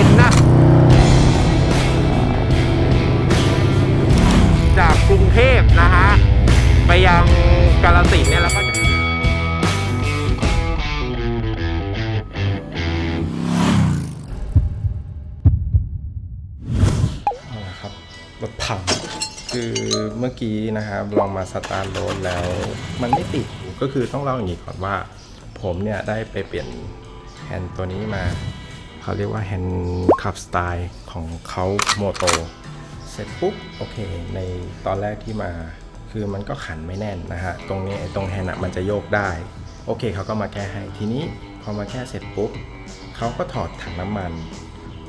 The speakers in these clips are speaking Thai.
ินนะ จากกรุงเทพนะฮะ ไปยังกาลสินเนี่ยแล้วก็จะเอาละครับรถพังคือเมื่อกี้นะครับลองมาสตาร์ทรถแล้ว มันไม่ติดก็คือต้องเล่าอย่างนี้ก่อนว่า ผมเนี่ยได้ไปเปลี่ยนแฮนด์ตัวนี้มา เขาเรียกว่าแฮนด์ขับสไตล์ของเขาโมโตเสร็จปุ๊บ โอเค ในตอนแรกที่มาคือมันก็ขันไม่แน่นนะฮะ ตรงนี้ไอ้ตรงแฮนด์อะมันจะโยกได้ โอเคเขาก็มาแก้ให้ทีนี้พอมาแก้เสร็จปุ๊บเขาก็ถอดถังน้ำมัน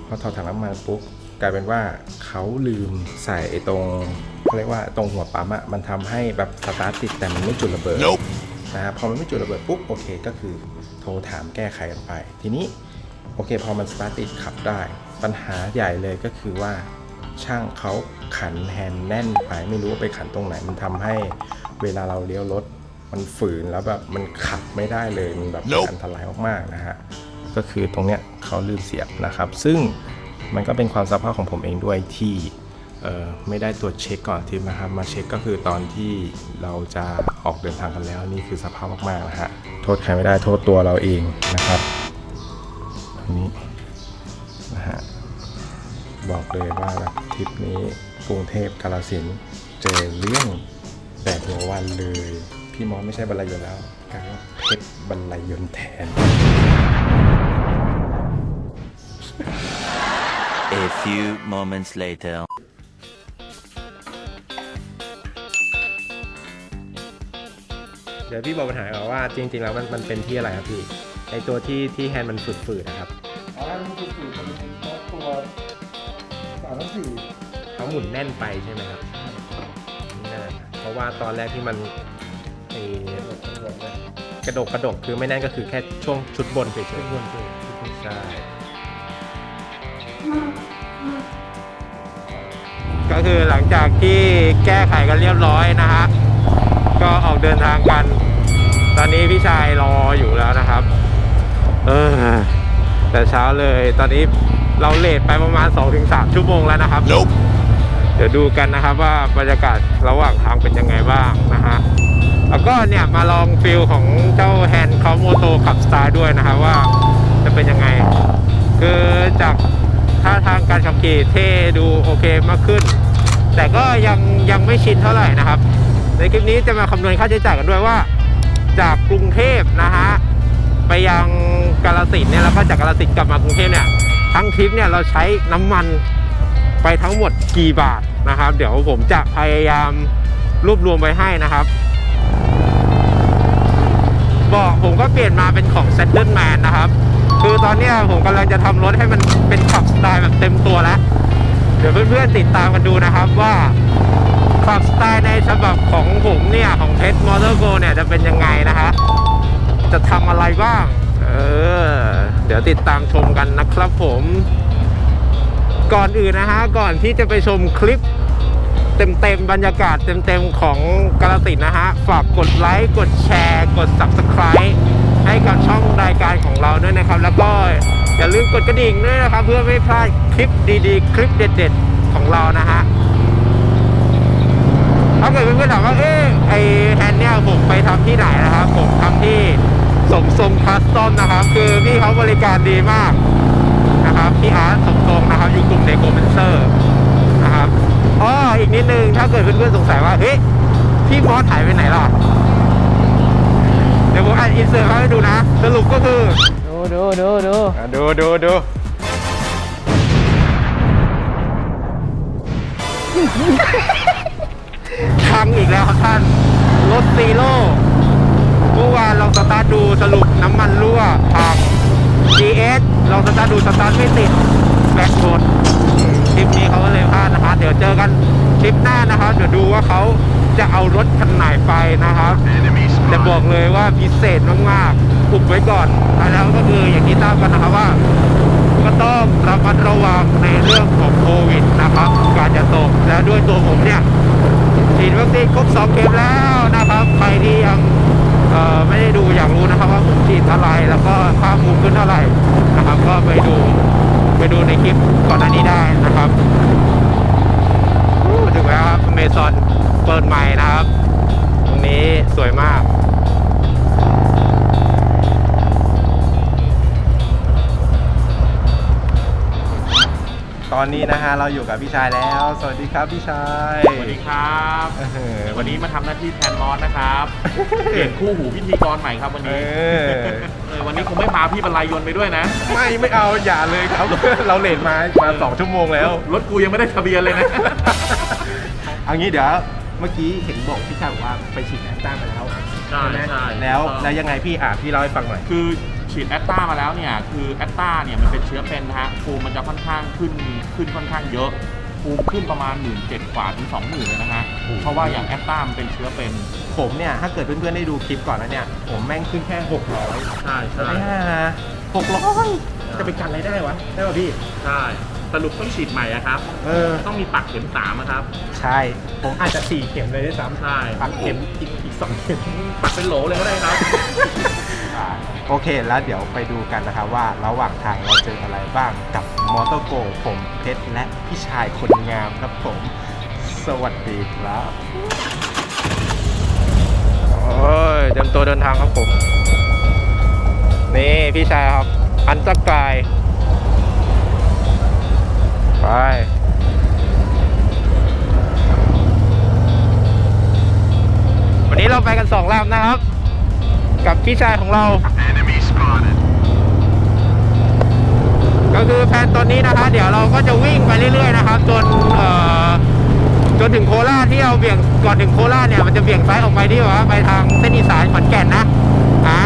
พอถอดถังน้ำมันปุ๊บกลายเป็นว่าเขาลืมใส่ไอ้ตรงเขาเรียกว่าตรงหัวปั๊มอะมันทำให้แบบสตาร์ทติดแต่มันไม่จุดระเบิดนะฮะพอมันไม่จุดระเบิดปุ๊บโอเคก็คือโทรถามแก้ไขกันไป ทีนี้ โอเคพอมันสตาร์ทติดขับได้ ปัญหาใหญ่เลยก็คือว่าช่างเขาขันแฮนด์แน่นไปไม่รู้ว่าไปขันตรงไหน มันทำให้เวลาเราเลี้ยวรถ มันฝืนแล้วแบบมันขับไม่ได้เลยมันแบบอันตรายมากๆนะฮะก็คือตรงเนี้ยเขาลืมเสียบนะครับ ซึ่งมันก็เป็นความสภาพของผมเองด้วยที่เอ่อไม่ได้ตรวจเช็คก่อนที่นะครับ มาเช็คก็คือตอนที่เราจะออกเดินทางกันแล้วนี่คือสภาพมากๆนะฮะโทษใครไม่ได้โทษตัวเราเองนะครับอั นนี้นะฮะบอกเลยว่าแบบทริปนี้กรุงเทพกาลสินธุ์เจอเรื่องแต่หัววันเลย พี่มอสไม่ใช่บรรลัยยนต์แล้วกลายว่าเพชรบรรลัยยนต์แทน A few moments later. เดี๋ยวพี่บอกปัญหาก่อนว่าจริงๆแล้วมันมันเป็นที่อะไรครับพี่ ไอตัวที่ที่แฮนด์มันฝืดๆนะครับอ๋อมันคือสี่มันเป็นตัวสามทั้งสี่เขาหมุนแน่นไปใช่ไหมครับนั่นแหละเพราะว่าตอนแรกที่มันไอ้กระดกกระดกคือไม่แน่นก็คือแค่ช่วงชุดบนเฉยๆชุดบนเฉยใช่ก็คือหลังจากที่แก้ไขกันเรียบร้อยนะฮะก็ออกเดินทางกัน ตอนนี้พี่ชายรออยู่แล้วนะครับ เออแต่เช้าเลยตอนนี้เราเลทไปประมาณ 2-3 ชั่วโมงแล้วนะครับเดี๋ยวดูกันนะครับว่าบรรยากาศระหว่างทางเป็นยังไงบ้างนะฮะแล้วก็เนี่ยมาลองฟิลของเจ้าแฮนด์คาโมโตขับสไตล์ด้วยนะครับว่าจะเป็นยังไง คือจากท่าทางการขับขี่เท่ดูโอเคมากขึ้น แต่ก็ยังยังไม่ชินเท่าไหร่นะครับ ในคลิปนี้จะมาคำนวณค่าใช้จ่ายกันด้วยว่า จากกรุงเทพนะฮะไปยัง กาลสินเนี่ยแล้วก็จากกาลสินกลับมากรุงเทพเนี่ยทั้งทริปเนี่ยเราใช้น้ำมันไปทั้งหมดกี่บาทนะครับ เดี๋ยวผมจะพยายามรวบรวมไว้ให้นะครับบอกผมก็เปลี่ยนมาเป็นของ s e t t l e m a n นะครับ คือตอนนี้ผมกำลังจะทำรถให้มันเป็นขับสไตล์แบบเต็มตัวแล้ว เดี๋ยวเพื่อนๆติดตามกันดูนะครับว่าขับสไตล์ในฉบับของผมเนี่ย ของเพชรมอเตอร์โกเนี่ยจะเป็นยังไงนะฮะจะทำอะไรบ้าง ออเดี๋ยวติดตามชมกันนะครับผม ก่อนอื่นนะฮะ ก่อนที่จะไปชมคลิปเต็มๆบรรยากาศเต็มๆของกาลสินนะฮะ ฝากกดไลค์กดแชร์ กด Subscribe ให้กับช่องรายการของเราด้วยนะครับ แล้วก็อย่าลืมกดกระดิ่งด้วยนะครับ เพื่อไม่พลาดคลิปดีๆ คลิปเด็ดๆ ของเรานะฮะถ้าเกิดเพื่อนๆถามว่าเอ๊ะไอแฮนเนี่ยผมไปทำที่ไหนนะครับ ผมทำที่ สมทรงคัสตอมนะครับ คือพี่เขาบริการดีมากนะครับพี่อาร์ตสมทรงนะครับ อยู่กลุ่มเดโกเมนเซอร์นะครับอ๋ออีกนิดนึงถ้าเกิดเพื่อนๆสงสัยว่าเอ๊ะพี่มอสหายไปไหนล่ะเดี๋ยวผมอ่านอินเสิร์ตให้ดูนะ สรุปก็คือ ดูดูดูดูอะดูดูดูพังอีกแล้วครับท่านรถซีโร่ องสตาร์ดูสตาร์ไม่ติดแบตหมดคลิปนี้เขาก็เลยพลาดนะครับเดี๋ยวเจอกันคลิปหน้านะครับเดี๋ยวดูว่าเขาจะเอารถคันไหนไปนะครับแต่บอกเลยว่าพิเศษมากๆอุบไว้ก่อนแล้วก็คืออย่างที่ทราบกันนะครับว่าก็ต้องระมัดระวังในเรื่องของโควิดนะครับการจะตกแล้วด้วยตัวผมเนี่ยฉีดวัคซีนครบ 2 เข็มแล้วนะครับใครที่ยัง ไม่ได้ดูอยากรู้นะครับว่าผมฉีดเท่าไรแล้วก็ค่าภูมิขึ้นเท่าไหร่นะครับ ก็ไปดูไปดูในคลิปก่อนหน้านี้ได้นะครับถึงแล้วครับเมซอนเปิดใหม่นะครับ ตรงนี้สวยมาก ตอนนี้นะฮะเราอยู่กับพี่ชายแล้ว สวัสดีครับพี่ชายสวัสดีครับ เออวันนี้มาทำหน้าที่แทนมอสนะครับเปลี่ยนคู่หูพิธีกรใหม่ครับวันเอนี้อเออวันนี้คงไม่พาพี่บรรลัยยนต์ไปด้วยนะไม่ไม่เอาอย่าเลยครับ เราเลทมามาสองชั่วโมงแล้ว รถกูยังไม่ได้ทะเบียนเลยนะ เอางี้เดี๋ยวเมื่อกี้เห็นบอกพี่ชายบอกว่าไปฉีดแอสตรามาแล้วใช่ไหมใช่แล้วถูกต้อง แล้วยังไงพี่อะพี่เล่าให้ฟังหน่อย คือ ฉีดแอตตามาแล้วเนี่ยคือแอตตาเนี่ยมันเป็นเชื้อเป็นนะฮะภูมิมันจะค่อนข้างขึ้นขึ้นค่อนข้างเยอะภูมิขึ้นประมาณหมื่นเจ็ดกว่าถึงสองหมื่นเลยนะฮะโอ้โหเพราะว่าอย่างแอตตามันเป็นเชื้อเป็นผมเนี่ย ถ้าเกิดเพื่อนๆได้ดูคลิปก่อนแล้วเนี่ย ผมแม่งขึ้นแค่หกร้อยใช่ใช่หกร้อยจะไปกันอะไรได้วะได้ป่ะพี่ใช่สรุปต้องฉีดใหม่อะครับเออต้องมีปักเข็มสามอะครับ ใช่ผมอาจจะสี่เข็มเลยด้วยซ้ำใช่ปักเข็มอีกอีกสองเข็มปักเป็นโหลเลยก็ได้ครับ โอเคแล้วเดี๋ยวไปดูกันนะครับว่าระหว่างทางเราเจออะไรบ้างกับมอเตอร์โกผมเพชรและพี่ชายคนงามครับผม สวัสดีครับโอ้ยเตรียมตัวเดินทางครับผม นี่พี่ชายครับ อันตะกายไปวันนี้เราไปกันสองลำนะครับ กับพี่ชายของเรา ก็คือแผนตอนนี้นะคะ เดี๋ยวเราก็จะวิ่งไปเรื่อยๆนะครับ จนจนถึงโคราชที่เราเบี่ยงก่อนถึงโคราชเนี่ยมันจะเบี่ยงซ้ายออกไปที่ว่าไปทางเส้นอีสานขอนแก่นนะอ่า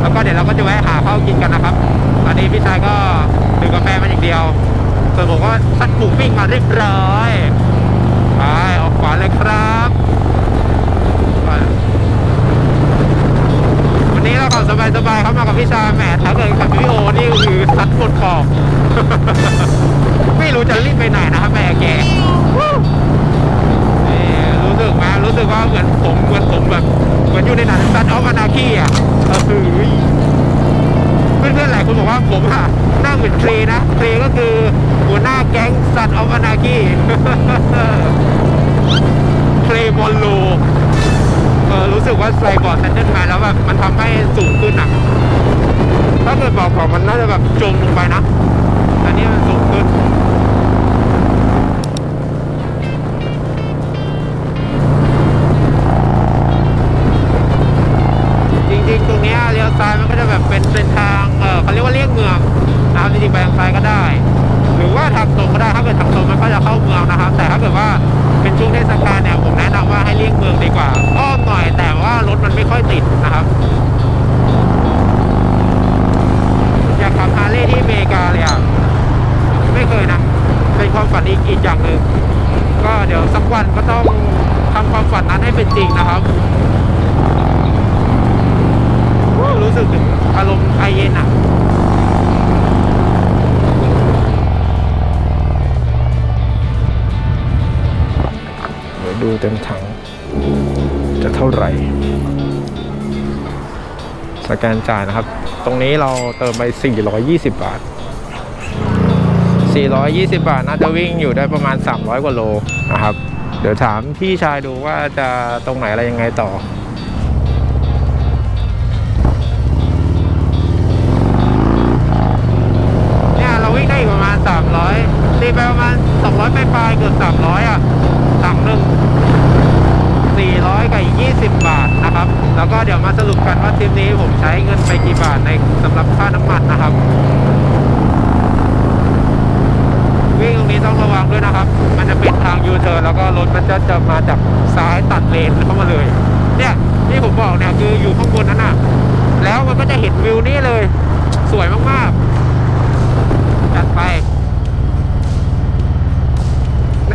แล้วก็เดี๋ยวเราก็จะแวะหาข้าวกินกันนะครับตอนนี้พี่ชายก็ดื่มกาแฟมาอย่างเดียว ส่วนผมก็ซัดหมูปิ้งมาเรียบร้อยไปออกขวาเลยครับไปวั นนี้เราขับสบายๆครับมากับพี่ชาแหมถ้าเกิดขับวิโอนี่คือซัดหมดขอบ ไม่รู้จะรีบไปไหนนะครับแม่แกรู้สึกไหมรู้สึกว่าเหมือนผมเหมือนผมแบบเหมือนอยู่ในหนังซันออฟอนาคีอะเออคือเพื่อนๆหลายคนบอกว่าผมอะหน้าเหมือนเคลนะเคลก็คือหัวหน้าแก๊งซันออฟอนาคีเคลบอลโล เออรู้สึกว่าใส่บอร์ดเซนเดิลแมนแล้วแบบมันทำให้สูงขึ้นอะถ้าเกิดบอกก่อนมันน่าจะแบบจมลงไปนะอันนี้มันสูง วสักวันก็ต้องทำความฝันนั้นให้เป็นจริงนะครับ รู้สึกถึงอารมณ์ไอเย็นอะเดี๋ยวดูเต็มถัง จะเท่าไหร่ สแกนจ่ายนะครับ ตรงนี้เราเติมไป 420 บาท 420 บาทน่าจะวิ่งอยู่ได้ประมาณ 300 กว่าโลนะครับ เดี๋ยวถามพี่ชายดูว่าจะตรงไหนอะไรยังไงต่อเนี่ยเราวิ่งได้อีกประมาณ300ตีไปประมาณ 200ปปลายเกือบ300 อะถังหนึ่ง400 กับอีก20 บาทนะครับ แล้วก็เดี๋ยวมาสรุปกันว่าทริปนี้ผมใช้เงินไปกี่บาทในสำหรับค่าน้ำมันนะครับ วิ่งตรงนี้ต้องระวังด้วยนะครับ มันจะเป็นทางยูเทิร์นแล้วก็รถมันจะจะมาจากซ้ายตัดเลนเข้ามาเลย เนี่ยที่ผมบอกเนี่ยคืออยู่ข้างบนนั้นน่ะ แล้วมันก็จะเห็นวิวนี้เลย สวยมากๆ จัดไป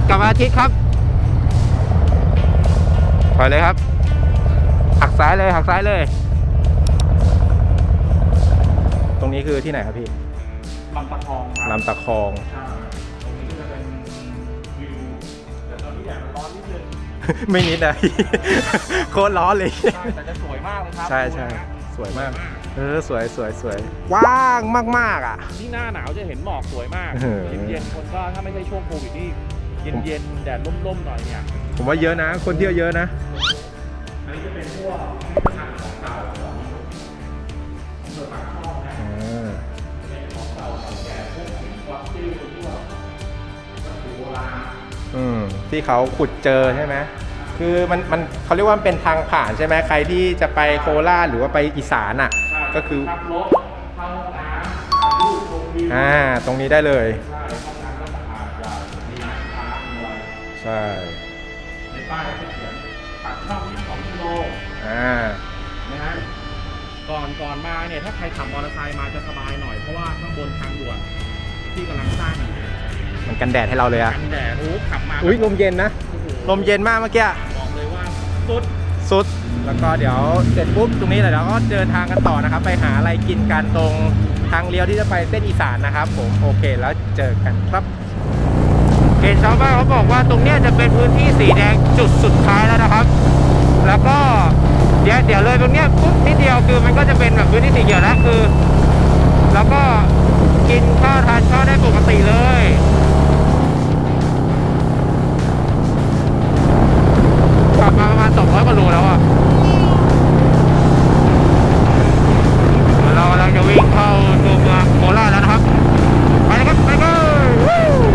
กลับมาอาทิตย์ครับถอยเลยครับ หักซ้ายเลยหักซ้ายเลย ตรงนี้คือที่ไหนครับพี่ ลำตะคองครับลำตะคอง ใช่ ไม่นิดนะโคตรร้อนเลยใช่แต่จะสวยมากเลยครับใช่ใช่ดูนะสวยมากสเออสวยสวยสวยกว้างมากๆอะ ที่หน้าหนาวจะเห็นหมอกสวยมาก เออ เย็นๆคนก็ถ้าไม่ใช่ช่วงโควิดนี่เย็นๆแดดร่มๆหน่อยเนี่ยผมว่าเยอะนะ คนเที่ยวเยอะนะ อันนี้จะเป็นพวกทางของเก่า อืมที่เขาขุดเจอใช่ไหมคือมันมันเขาเรียกว่ามันเป็นทางผ่านใช่ไหมใครที่จะไปโคราชหรือว่าไปอีสานอะ ก็คือขับรถเข้าห้องน้ำถ่ายรูปชมวิวอ่าตรงนี้ได้เลย ใช่ห้องน้ำก็สะอาดใหญ่มีน้ำค้างมีอะไรใช่ในป้ายก็เขียนปากช่อง22กิโลอ่านะฮะก่อนก่อนมาเนี่ยถ้าใครขับมอเตอร์ไซค์มาจะสบายหน่อยเพราะว่าข้างบนทางด่วนที่กำลังสร้างอยู่ มันกันแดดให้เราเลยอะกันแดดโอ้โหขับมาอุ้ยลมเย็นนะโอ้โหลมเย็นมากเมื่อกี้บอกเลยว่าสุดสุด แล้วก็เดี๋ยวเสร็จปุ๊บตรงนี้เดี๋ยวเราก็เดินทางกันต่อนะครับ ไปหาอะไรกินกันตรงทางเลี้ยวที่จะไปเส้นอีสานนะครับ ผมโอเคแล้วเจอกันครับเห็นชาวบ้านเขาบอกว่าตรงเนี้ยจะเป็นพื้นที่สีแดงจุดสุดท้ายแล้วนะครับ แล้วก็เดี๋ยวเดี๋ยวเลยตรงเนี้ยปุ๊บนิดเดียวคือมันก็จะเป็นแบบพื้นที่สีเขียวแล้วคือ แล้วก็กินข้าวทานข้าวได้ปกติเลย มาประมาณ 200กว่าโลแล้วอะเรากำลังจะวิ่งเข้าตัวเมืองโคราชแล้วนะครับ ไปเลยครับ ไปเลย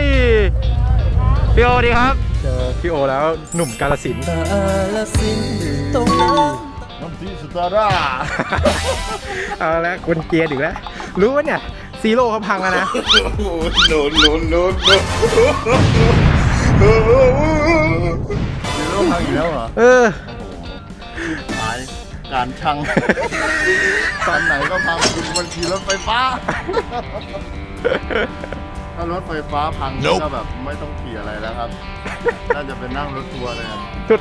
ยพี่โอดีครับ เจอพี่โอแล้วหนุ่มกาลสินธุ์น้ำพริกสตาร่าเอาแล้วคนเกียร์อีกแล้ว รู้ว่าเนี่ยซีโร่เขาพังแล้วนะโอ้ยโนนโนนโนนโนนฮีโร่พังอีกแล้วเหรอ เออหายการช่างตอนไหนก็พังคุณบางทีรถไฟฟ้า ถ้ารถไฟฟ้าพังก็แบบไม่ต้องขี่อะไรแล้วครับ น่าจะเป็นนั่งรถทัวร์เลยครับทุด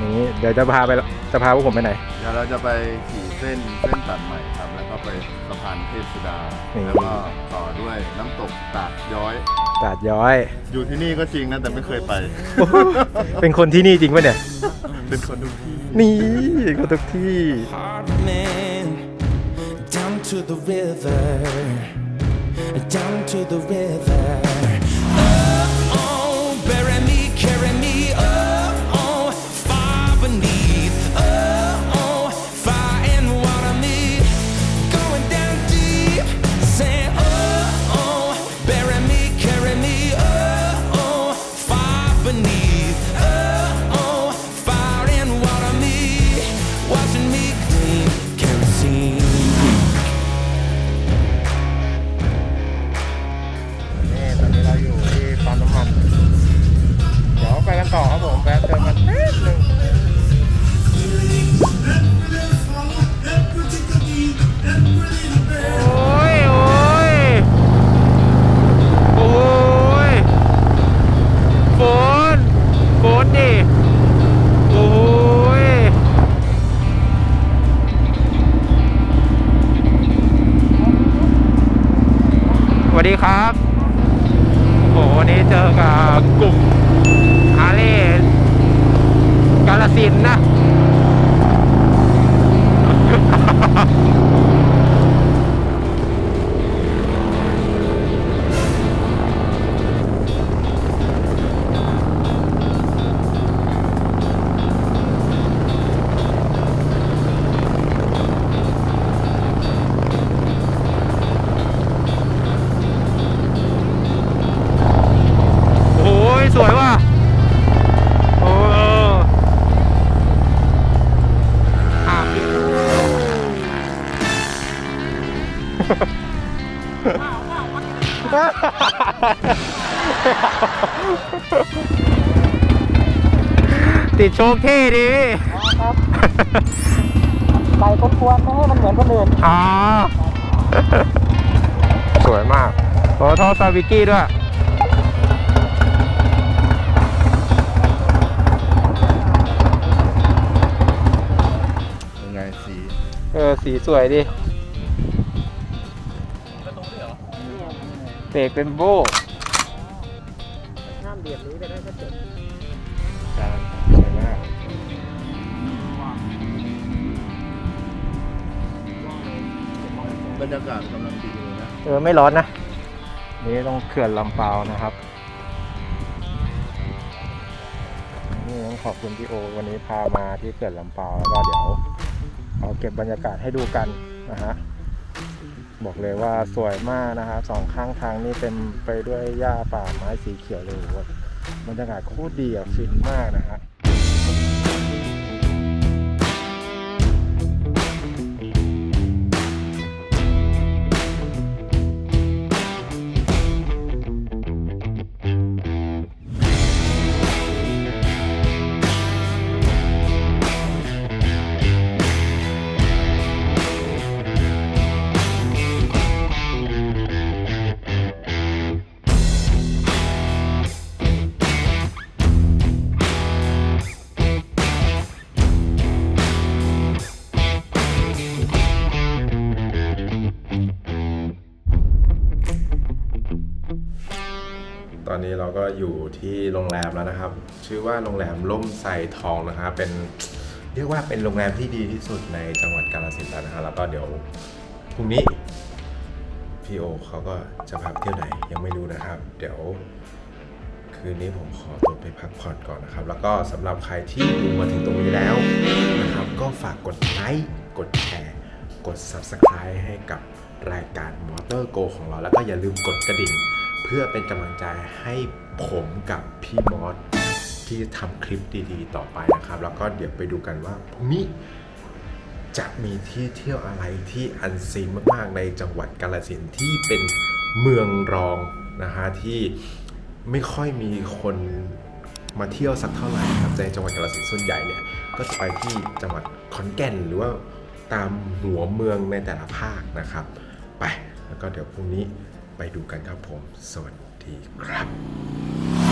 นี่เดี๋ยวจะพาไปจะพาพวกผมไปไหน เดี๋ยวเราจะไปขี่เส้นเส้นตัดใหม่ครับ แล้วก็ไปสะพานเทพสุดา นี่ แล้วก็ต่อด้วยน้ำตกตาดย้อย ตาดย้อย อยู่ที่นี่ก็จริงนะแต่ไม่เคยไป เป็นคนที่นี่จริงปะเนี่ย เป็นคนทุกที่ นี่เป็นคนทุกที่ apartment down to the river, down to the river. ติดโชคที่ดีพี่ใส่ควรๆไม่ให้มันเหมือนคนอื่นอ๋อ สวยมากโอ้ท่อซาวิกี้ด้วย ยังไงสีเออ สีสวยดิเบรกเป็นโบ้ รรยากาศกำลังดีเลยนะเออไม่ร้อนนะ นี่ต้องเขื่อนลำเปานะครับ นี่ต้องขอบคุณพี่โอ วันนี้พามาที่เขื่อนลำเปาแล้วก็เดี๋ยวเอาเก็บบรรยากาศให้ดูกันนะฮะ บอกเลยว่าสวยมากนะครับสองข้างทางนี่เต็มไปด้วยหญ้าป่าไม้สีเขียวเลยบรรยากาศโคตรดีอะฟินมากนะฮะ ตอนนี้เราก็อยู่ที่โรงแรมแล้วนะครับ ชื่อว่าโรงแรมล่มไทรทองนะครับเป็นเรียกว่าเป็นโรงแรมที่ดีที่สุดในจังหวัดกาฬสินธุ์แล้วนะครับแล้วก็เดี๋ยวพรุ่งนี้พี่โอเขาก็จะพาไปเที่ยวไหนยังไม่รู้นะครับ เดี๋ยวคืนนี้ผมขอตัวไปพักผ่อนก่อนนะครับ แล้วก็สำหรับใครที่ดูมาถึงตรงนี้แล้วนะครับ ก็ฝากกดไลค์กดแชร์ กด Subscribe ให้กับรายการ Motor Go ของเรา แล้วก็อย่าลืมกดกระดิ่ง เพื่อเป็นกำลังใจให้ผมกับพี่มอสที่จะทำคลิปดีๆ ต่อไปนะครับ แล้วก็เดี๋ยวไปดูกันว่าพรุ่งนี้จะมีที่เที่ยวอะไรที่อันซีนมากๆในจังหวัดกาฬสินที่เป็นเมืองรองนะฮะที่ไม่ค่อยมีคนมาเที่ยวสักเท่าไหร่ครับในจังหวัดกาฬสินส่วนใหญ่เนี่ยก็จะไปที่จังหวัดขอนแก่นหรือว่าตามหัวเมืองในแต่ละภาคนะครับ ไปแล้วก็เดี๋ยวพรุ่งนี้ ไปดูกันครับผม สวัสดีครับ